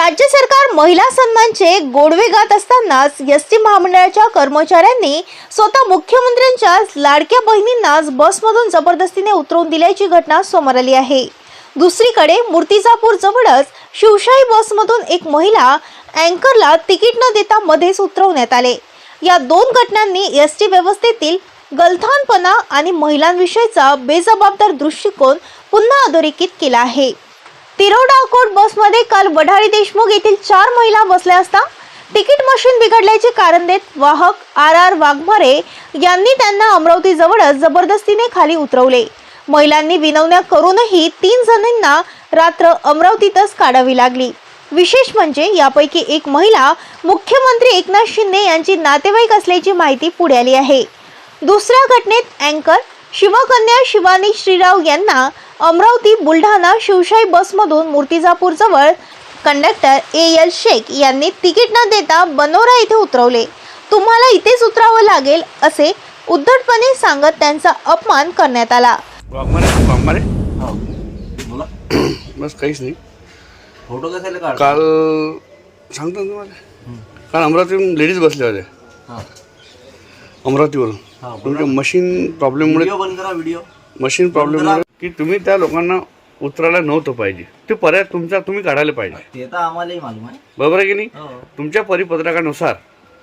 राज्य सरकार महिला सन्मानचे गोडवे गात असतानाच एस टी महामंडळाच्या कर्मचाऱ्यांनी स्वतः मुख्यमंत्र्यांच्या लाडक्या बहिणींनाच बसमधून जबरदस्तीने उतरवून दिल्याची घटना समोर आली आहे. दुसरीकडे मूर्तिजापूर जवळच शिवशाही बसमधून एक महिला अँकरला तिकीट न देता मध्येच उतरवण्यात आले. या दोन घटनांनी एस टी व्यवस्थेतील गलथानपणा आणि महिलांविषयीचा बेजबाबदार दृष्टिकोन पुन्हा अधोरेखित केला आहे. तिरोडा अकोट बसमध्ये काल वढारी देशमुख येथील चार महिला बसल्या असता तिकीट मशीन बिघडल्याचे कारण देत वाहक आर आर वाघमारे यांनी त्यांना अमरावती जवळच जबरदस्तीने खाली उतरवले. महिलांनी विनवण्या करूनही तीन जणांना रात्र अमरावतीतच काढावी लागली. विशेष म्हणजे यापैकी एक महिला मुख्यमंत्री एकनाथ शिंदे यांची नातेवाईक असल्याची माहिती पुढे आली आहे. दुसऱ्या घटनेत अँकर शिवकन्या शिवानी श्रीराव यांना अमरावती बुलढाणा शिवशाही बसमधून मूर्तिजापूर जवळ कंडक्टर ए एल शेख यांनी तिकीट न देता बनोरा येथे उतरवले. तुम्हाला इथेच उतरावं लागेल असे उद्धटपणे सांगत त्यांचा अपमान करण्यात आला. हो. बस काहीच नाही. फोटो कशाला काढ काल सांगतो ना तुम्हाला. काल अमरावतीवरून लेडीज बसल्या होत्या. हा. अमरावतीवरून. हा. तुमच्या मशीन प्रॉब्लेममुळे व्हिडिओ बंद करा व्हिडिओ. मशीन प्रॉब्लेममुळे की तुम्ही त्या लोकांना उतरायला नव्हतं पाहिजे. ते पर्याय तुमचा तुम्ही काढायला पाहिजे. ते तर आम्हालाही मालूम आहे. बरोबर आहे की नाही? हो. तुमच्या परिपत्रकानुसार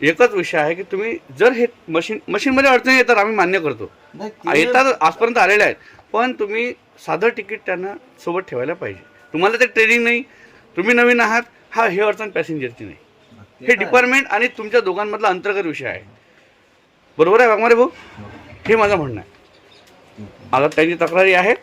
एकच विषय आहे की तुम्ही जर हे मशीन मशीनमध्ये अडचणी येतात आम्ही मान्य करतो. नाही, ते- येतात आजपर्यंत आलेले आहेत. पण तुम्ही साधं तिकीट त्यांना सोबत ठेवायला पाहिजे. तुम्हाला ते ट्रेनिंग नाही. तुम्ही नवीन आहात हा हे अडचण पॅसेंजरची नाही. ते हे तर. डिपार्टमेंट आणि तुमच्या दोघांमधला अंतर्गत विषय आहे. बरोबर आहे वाघमारे भाऊ? हे माझं म्हणणं आहे. आता त्यांची तक्रारी आहे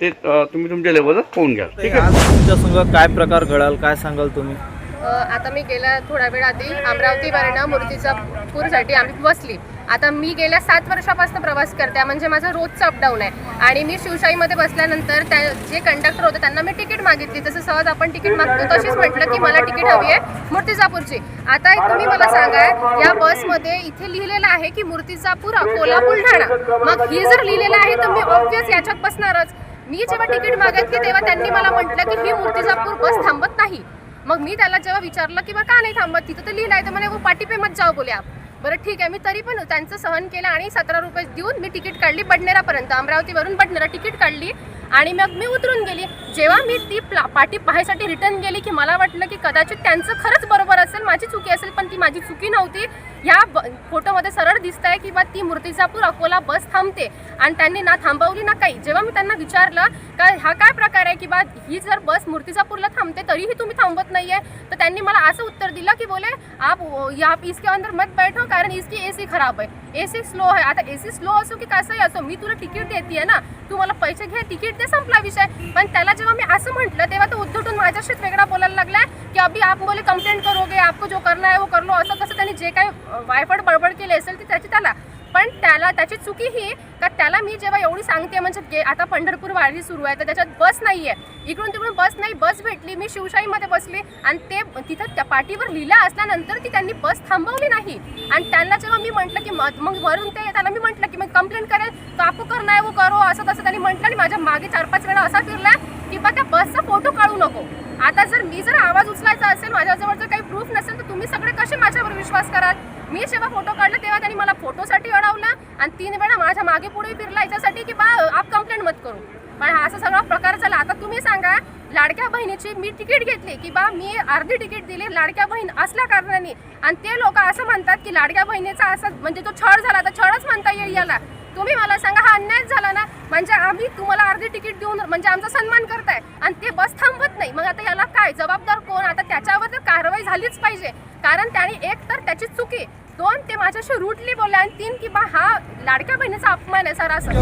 ते तुम्ही तुमच्या लेवलवर पाहून घ्या ठीक आहे? तुमच्या संग काय प्रकार घडाल काय सांगाल तुम्ही? आता मी गेल्या थोड्या वेळ आधी अमरावतीवरनं मूर्तिजापूरसाठी आम्ही बसली. आता मी गेल्या सात वर्षापासून प्रवास करते म्हणजे माझं रोजचं अपडाऊन आहे. आणि मी शिवशाहीमध्ये बसल्यानंतर त्या जे कंडक्टर होते त्यांना मी तिकीट मागितली. तसं सहज आपण तिकीट मागतो तशीच म्हटलं की मला तिकीट हवी आहे मूर्तिजापूरची. आता एक तुम्ही मला सांगा या बसमध्ये इथे लिहिलेलं आहे की मूर्तिजापूर अकोला बुलढाणा मग हे जर लिहिलेलं आहे तर मी ऑब्वियस याच्यात बसणारच. मी जेव्हा तिकीट मागितली तेव्हा त्यांनी मला म्हटलं की ही मूर्तिजापूर बस थांबत नाही. मग मी त्याला जेव्हा विचारलं की बा का नाही थांबत तिथं तर लिहिलं आहे तर म्हणे वो मत जाओ बोले आप. बरं ठीक आहे. मी तरी पण त्यांचं सहन केलं आणि सतरा रुपये देऊन मी तिकीट काढली बडनेरापर्यंत. अमरावतीवरून बडनेरा तिकीट काढली आणि मग मी उतरून गेली. जेव्हा मी ती प्ला- पाटी पाहायसाठी रिटर्न गेली की मला वाटलं की कदाचित त्यांचं खरंच बरोबर असेल माझी चुकी असेल पण ती माझी चुकी नव्हती. ह्या ब- फोटोमध्ये सरळ दिसत आहे की बा ती मूर्तिजापूर अकोला बस थांबते. आणि त्यांनी ना थांबवली ना काही. जेव्हा मी त्यांना विचारलं का हा काय प्रकार आहे की बा ही जर बस मूर्तिजापूरला थांबते तरीही तुम्ही थांबत आहे तर त्यांनी मला असं उत्तर दिलं की बोले आप या आप इसके अंदर मत बैठो कारण इसकी सी खराब आहे. एसी स्लो आहे. आता एसी स्लो असो की कसंही असो मी तुला तिकीट देते ना. तू मला पैसे घे तिकीट दे संपला विषय. पण त्याला जेव्हा मी असं म्हटलं तेव्हा तो उद्धटून माझ्याशीच वेगळा बोलायला लागलाय. की अभी आप बोले कंप्लेंट करोगे आपको जो करना है वो कर लो। असं कसं त्यांनी जे काही वायफड बडबड केली असेल ती त्याची त्याला पण त्याला त्याची चुकी ही का त्याला मी जेव्हा एवढी सांगते म्हणजे गे- आता पंढरपूर वारी सुरू आहे तर त्याच्यात बस नाही आहे इकडून तिकडून बस नाही बस भेटली मी शिवशाहीमध्ये बसली आणि ते तिथं त्या पाठीवर लिहिलं असल्यानंतर ती त्यांनी बस थांबवली नाही. आणि त्यांना जेव्हा मी म्हटलं की मग मग वरून ते त्याला मी म्हटलं की मग कंप्लेंट करेल तो आपू कर नाही वो करो असं तसं त्यांनी म्हटलं आणि माझ्या मागे चार पाच वेळा असा फिरला की बा त्या बसचा फोटो काढू नको. आता जर मी जर आवाज उचलायचा असेल माझ्याजवळ जर काही प्रूफ नसेल तर तुम्ही सगळे कसे माझ्यावर विश्वास कराल? मी जेव्हा फोटो काढला तेव्हा त्यांनी मला फोटोसाठी अडवलं आणि तीन वेळा माझ्या मागे पुढे फिरला याच्यासाठी की बा आप कंप्लेंट मत करू. पण हा असा सगळा प्रकार झाला. आता तुम्ही सांगा लाडक्या बहिणीची मी तिकीट घेतली की बा मी अर्धी तिकीट दिली लाडक्या बहीण असल्या कारणाने. आणि ते लोक असं म्हणतात की लाडक्या बहिणीचा असं म्हणजे तो छळ झाला तर छळच म्हणता येईल याला. तुम्ही मला सांगा हा अन्यायच झाला ना? म्हणजे आम्ही तुम्हाला अर्धी तिकीट देऊन म्हणजे आमचा सन्मान करताय. आणि ते बस थांबत नाही. मग आता याला काय? जबाबदार कोण? आता त्याच्यावर तर कारवाई झालीच पाहिजे. कारण त्याने एक तर त्याची चुकी दोन ते माझ्याशी रूटली बोलले आणि तीन की बा हा लाडक्या बहिणीचा अपमान आहे सरासर.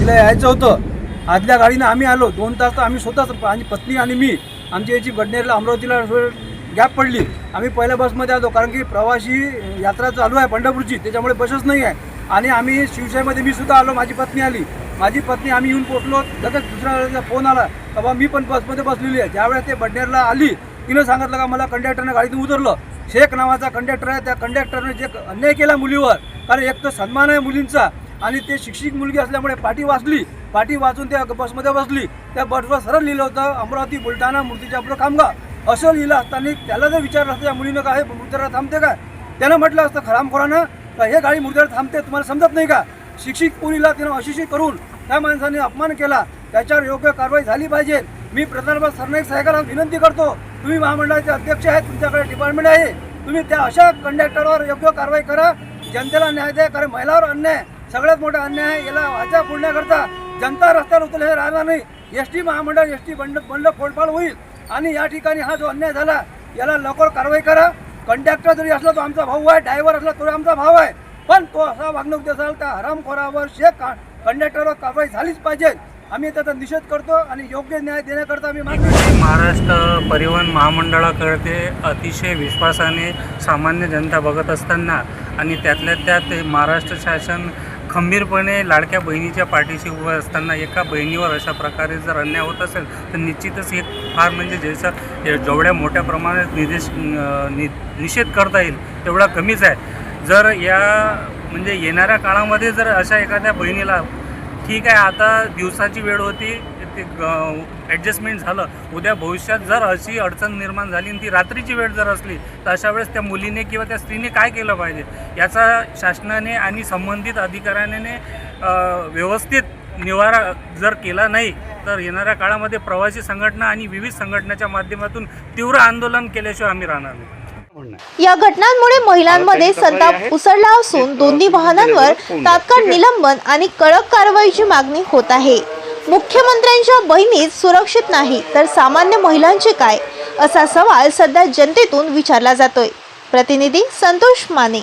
तिला यायचं होतं. आदल्या गाडीनं आम्ही आलो. दोन तास तर आम्ही स्वतःच आणि पत्नी आणि मी आमची याची बडनेरला अमरावतीला गॅप पडली. आम्ही पहिल्या बसमध्ये आलो. कारण की प्रवासी यात्रा चालू आहे पंढरपूरची. त्याच्यामुळे बसच नाही आहे. आणि आम्ही शिवशाहीमध्ये मी सुद्धा आलो. माझी पत्नी आली. माझी पत्नी आम्ही येऊन पोचलो लगेच दुसऱ्या फोन आला. का मी पण बसमध्ये बसलेली आहे. ज्यावेळेस ते बडनेरला आली तिनं सांगितलं का मला कंडक्टरनं गाडीतून उतरलं. शेख नावाचा कंडक्टर आहे. त्या कंडक्टरने जे अन्याय केला मुलीवर कारण एक तर सन्मान आहे मुलींचा आणि ते शिक्षित मुलगी असल्यामुळे पाठी वाचली. पाठी वाचून त्या बसमध्ये बसली. त्या बसवर सरळ लिहिलं होतं अमरावती बुलढाणा मूर्तिजापूर कामगा असं लिहिलं असताना त्याला जर विचारलं असतं या मुलीनं काय मुर्द्याला थांबते का? त्यानं म्हटलं असतं खरामखोरानं का हे गाडी मुर्द्याला थांबते? तुम्हाला समजत नाही का? शिक्षित मुलीला तिनं अशिक्षित करून त्या माणसाने अपमान केला त्याच्यावर योग्य कारवाई झाली पाहिजे. मी प्रधानमंत्री सरनाईक साहेबांना विनंती करतो तुम्ही महामंडळाचे अध्यक्ष आहेत तुमच्याकडे डिपार्टमेंट आहे. तुम्ही त्या अशा कंडक्टरवर योग्य कारवाई करा. जनतेला न्याय द्या कारण महिलावर अन्याय सगळ्यात मोठा अन्याय आहे याला वाचा फोडण्याकरता जनता रस्त्यावर उतरले हे राहणार नाही. एस टी महामंडळ एस टी बंड बंड फोडफाड होईल. आणि या ठिकाणी हा जो अन्याय झाला याला लवकर कारवाई करा. कंडक्टर जरी असला तो आमचा भाऊ आहे ड्रायव्हर असला तरी आमचा भाऊ आहे. पण तो असा वागणूक देसाल त्या हरामखोरावर शेख कंडक्टरवर कारवाई झालीच पाहिजे. आम्ही त्याचा निषेध करतो आणि योग्य न्याय देण्याकरता आम्ही मागणी महाराष्ट्र परिवहन महामंडळाकडे अतिशय विश्वासाने सामान्य जनता बघत असताना आणि त्यातल्या त्यात महाराष्ट्र शासन खंबीरपणे लाडक्या बहिणीच्या पाठीशी उभं असताना एका बहिणीवर अशा प्रकारे जर अन्याय होत असेल तर निश्चितच एक फार म्हणजे ज्याचा जेवढ्या मोठ्या प्रमाणात निदेश नि निषेध करता येईल तेवढा कमीच आहे. जर या म्हणजे येणाऱ्या काळामध्ये जर अशा एखाद्या बहिणीला ठीक आहे आता दिवसाची वेळ होती ते ॲडजस्टमेंट झालं उद्या भविष्यात जर अशी अडचण निर्माण झाली आणि ती रात्रीची वेळ जर असली तर अशा वेळेस त्या मुलीने किंवा त्या स्त्रीने काय केलं पाहिजे याचा शासनाने आणि संबंधित अधिकाऱ्याने व्यवस्थित निवारा जर केला नाही तर येणाऱ्या काळामध्ये प्रवासी संघटना आणि विविध संघटनेच्या माध्यमातून तीव्र आंदोलन केल्याशिवाय आम्ही राहणार नाही आहे. या घटनांमुळे महिलांमध्ये संताप उसळला असून दोन्ही वाहनांवर तात्काळ निलंबन आणि कडक कारवाईची मागणी होत आहे. मुख्यमंत्र्यांच्या बहिणीच सुरक्षित नाही तर सामान्य महिलांचे काय? असा सवाल सध्या जनतेतून विचारला जातोय. प्रतिनिधी संतोष माने.